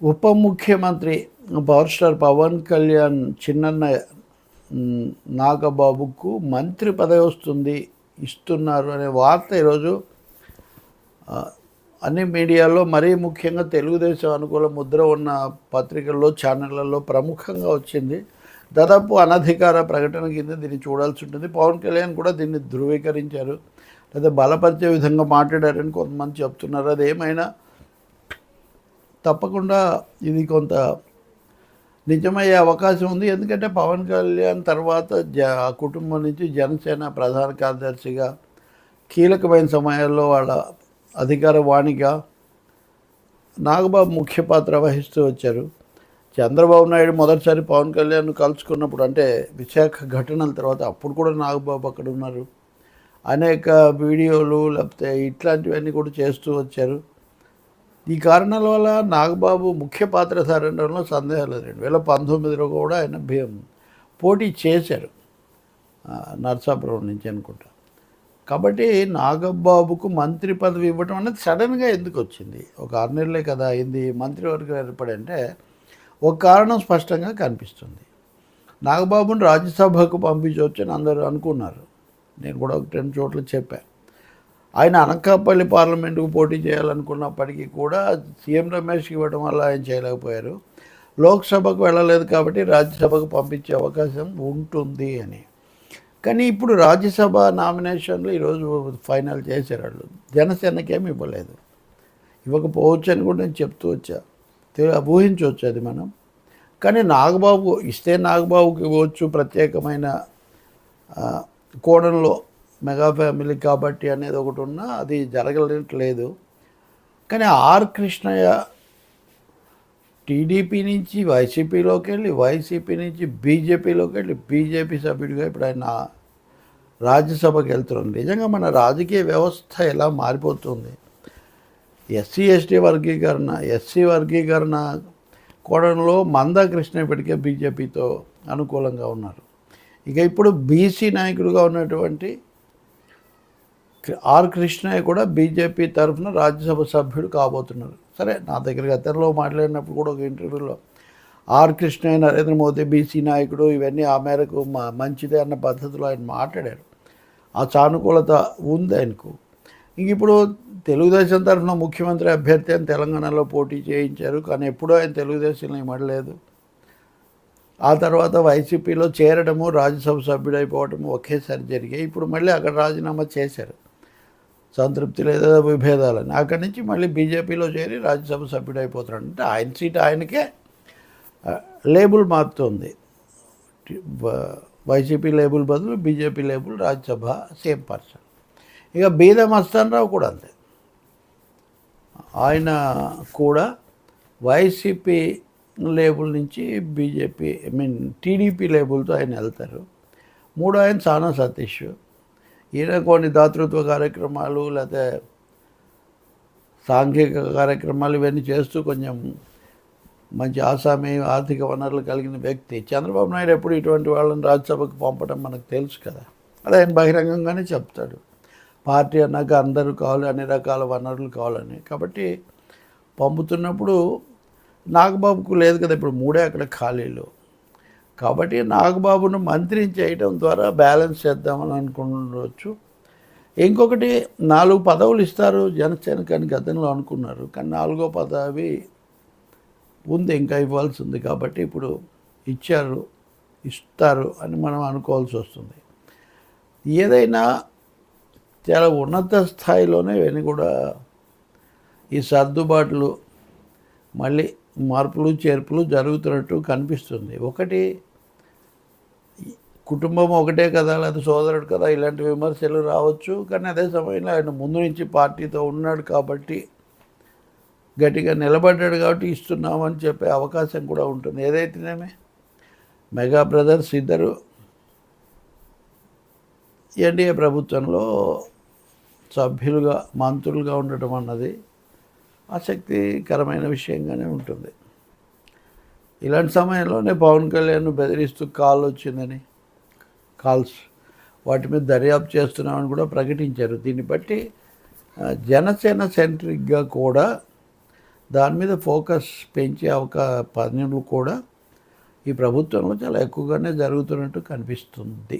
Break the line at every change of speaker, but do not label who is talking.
ఉప ముఖ్యమంత్రి power star Pawan Kalyan Chinnanna నాగబాబుకు మంత్రి పదవి వస్తుంది ఇస్తున్నారు అనే వార్త ఈరోజు అన్ని మీడియాలో మరీ ముఖ్యంగా తెలుగుదేశం అనుకూల ముద్ర ఉన్న పత్రికల్లో ఛానళ్ళలో ప్రముఖంగా వచ్చింది. దాదాపు అనధికార ప్రకటన కింద దీన్ని చూడాల్సి ఉంటుంది. పవన్ కళ్యాణ్ కూడా దీన్ని ధృవీకరించారు. లేదా బలపరిచే విధంగా మాట్లాడారని కొంతమంది చెప్తున్నారు. అదేమైనా తప్పకుండా ఇది కొంత నిజమయ్యే అవకాశం ఉంది. ఎందుకంటే పవన్ కళ్యాణ్ తర్వాత జ ఆ కుటుంబం నుంచి జనసేన ప్రధాన కార్యదర్శిగా కీలకమైన సమయాల్లో వాళ్ళ అధికార వాణిగా నాగబాబు ముఖ్య పాత్ర వహిస్తూ వచ్చారు. చంద్రబాబు నాయుడు మొదటిసారి పవన్ కళ్యాణ్ కలుసుకున్నప్పుడు అంటే విశాఖ ఘటనల తర్వాత అప్పుడు కూడా నాగబాబు అక్కడ ఉన్నారు. అనేక వీడియోలు లేకపోతే ఇట్లాంటివన్నీ కూడా చేస్తూ వచ్చారు. ఈ కారణాల వల్ల నాగబాబు ముఖ్య పాత్ర అనడంలో సందేహాలు రెండు వేల పంతొమ్మిదిలో కూడా ఆయన భీ- పోటీ చేశారు. నర్సాపురం నుంచి అనుకుంటా. కాబట్టి నాగబాబుకు మంత్రి పదవి ఇవ్వడం అనేది సడన్గా ఎందుకు వచ్చింది? ఒక ఆరు నెలలే కదా అయింది మంత్రివర్గం ఏర్పడంటే ఒక కారణం స్పష్టంగా కనిపిస్తుంది. నాగబాబును రాజ్యసభకు పంపించవచ్చు అని అందరూ అనుకున్నారు. నేను కూడా ఒక రెండు చోట్ల చెప్పాను ఆయన అనకాపల్లి పార్లమెంటుకు పోటీ చేయాలనుకున్నప్పటికీ కూడా సీఎం రమేష్కి ఇవ్వడం వల్ల ఆయన చేయలేకపోయారు. లోక్సభకు వెళ్ళలేదు కాబట్టి రాజ్యసభకు పంపించే అవకాశం ఉంటుంది అని. కానీ ఇప్పుడు రాజ్యసభ నామినేషన్లు ఈరోజు ఫైనల్ చేశారు వాళ్ళు. జనసేనకేమి ఇవ్వలేదు. ఇవ్వకపోవచ్చు అని కూడా నేను చెప్తూ వచ్చా. ఊహించవచ్చు అది మనం. కానీ నాగబాబు ఇస్తే నాగబాబుకి ఇవ్వచ్చు ప్రత్యేకమైన కోణంలో మెగా ఫ్యామిలీ కాబట్టి అనేది ఒకటి ఉన్నా అది జరగలేదు కానీ ఆర్ కృష్ణయ్య టీడీపీ నుంచి వైసీపీలోకి వెళ్ళి వైసీపీ నుంచి బీజేపీలోకి వెళ్ళి బీజేపీ సభ్యుడిగా ఇప్పుడు ఆయన రాజ్యసభకి వెళ్తున్నాం నిజంగా మన రాజకీయ వ్యవస్థ ఎలా మారిపోతుంది? ఎస్సీ ఎస్టీ వర్గీకరణ ఎస్సీ వర్గీకరణ కోణంలో మందా కృష్ణ ఇప్పటికే బీజేపీతో అనుకూలంగా ఉన్నారు. ఇక ఇప్పుడు బీసీ నాయకుడిగా ఉన్నటువంటి ఆర్ కృష్ణయ్య కూడా బీజేపీ తరఫున రాజ్యసభ సభ్యుడు కాబోతున్నారు. సరే నా దగ్గర గతంలో మాట్లాడినప్పుడు కూడా ఒక ఇంటర్వ్యూలో ఆర్ కృష్ణయ్య నరేంద్ర మోదీ బీసీ నాయకుడు ఇవన్నీ ఆ మేరకు మంచిదే అన్న పద్ధతిలో ఆయన మాట్లాడారు. ఆ సానుకూలత ఉంది ఆయనకు. ఇంక ఇప్పుడు తెలుగుదేశం తరఫున ముఖ్యమంత్రి అభ్యర్థి అని తెలంగాణలో పోటీ చేయించారు కానీ ఎప్పుడూ ఆయన తెలుగుదేశంలో ఇవ్వడలేదు ఆ తర్వాత వైసీపీలో చేరడము రాజ్యసభ సభ్యుడైపోవడము ఒకేసారి జరిగాయి. ఇప్పుడు మళ్ళీ అక్కడ రాజీనామా చేశారు. సంతృప్తి లేదా విభేదాలని. అక్కడి నుంచి మళ్ళీ బీజేపీలో చేరి రాజ్యసభ సభ్యుడైపోతున్నాడు అంటే ఆయన సీట్ ఆయనకే లేబుల్ మారుతుంది. వైసీపీ లేబుల్ బదులు BJP label Rajya Sabha same person. ఇక బీద మస్తాన్ రావు కూడా అంతే. ఆయన కూడా వైసీపీ లేబుల్ నుంచి బీజేపీ ఐ మీన్ టీడీపీ లేబుల్తో ఆయన వెళ్తారు. మూడో ఆయన సానా సతీష్. ఈయన కొన్ని దాతృత్వ కార్యక్రమాలు లేకపోతే సాంఘిక కార్యక్రమాలు ఇవన్నీ చేస్తూ కొంచెం మంచి ఆసామి ఆర్థిక వనరులు కలిగిన వ్యక్తి. చంద్రబాబు నాయుడు ఎప్పుడు ఇటువంటి వాళ్ళని రాజ్యసభకు పంపడం మనకు తెలుసు కదా. అది ఆయన బహిరంగంగానే చెప్తాడు. పార్టీ అన్నాక అందరూ కావాలి అన్ని రకాల వనరులు కావాలని. కాబట్టి పంపుతున్నప్పుడు నాగబాబుకు లేదు కదా ఇప్పుడు మూడే అక్కడ ఖాళీలు. కాబట్టి నాగబాబును మంత్రి చేయడం ద్వారా బ్యాలెన్స్ చేద్దామని అనుకుండవచ్చు ఇంకొకటి నాలుగు పదవులు ఇస్తారు జనసేన కానీ గతంలో అనుకున్నారు. కానీ నాలుగో పదవి ఉంది ఇంకా ఇవ్వాల్సి ఉంది కాబట్టి ఇప్పుడు ఇచ్చారు ఇస్తారు అని మనం అనుకోవాల్సి వస్తుంది. ఏదైనా చాలా ఉన్నత స్థాయిలోనే ఇవన్నీ కూడా ఈ సర్దుబాట్లు మళ్ళీ మార్పులు చేర్పులు జరుగుతున్నట్టు కనిపిస్తుంది. ఒకటి కుటుంబం ఒకటే కదా లేదా సోదరుడు కదా ఇలాంటి విమర్శలు రావచ్చు. కానీ అదే సమయంలో ఆయన ముందు నుంచి పార్టీతో ఉన్నాడు కాబట్టి గట్టిగా నిలబడ్డాడు కాబట్టి ఇస్తున్నామని చెప్పే అవకాశం కూడా ఉంటుంది. ఏదైతేనేమి? మెగా బ్రదర్స్ ఇద్దరు. ఎన్డీఏ ప్రభుత్వంలో సభ్యులుగా మంత్రులుగా ఉండటం అన్నది ఆసక్తికరమైన విషయంగానే ఉంటుంది. ఇలాంటి సమయంలోనే పవన్ కళ్యాణ్ బెదిరిస్తూ కాల్ వచ్చిందని కాల్స్. వాటి మీద దర్యాప్తు చేస్తున్నామని కూడా ప్రకటించారు. దీన్ని బట్టి జనసేన సెంట్రిక్గా కూడా దాని మీద ఫోకస్ పెంచే అవకా పనులు కూడా ఈ ప్రభుత్వంలో చాలా ఎక్కువగానే జరుగుతున్నట్టు కనిపిస్తుంది.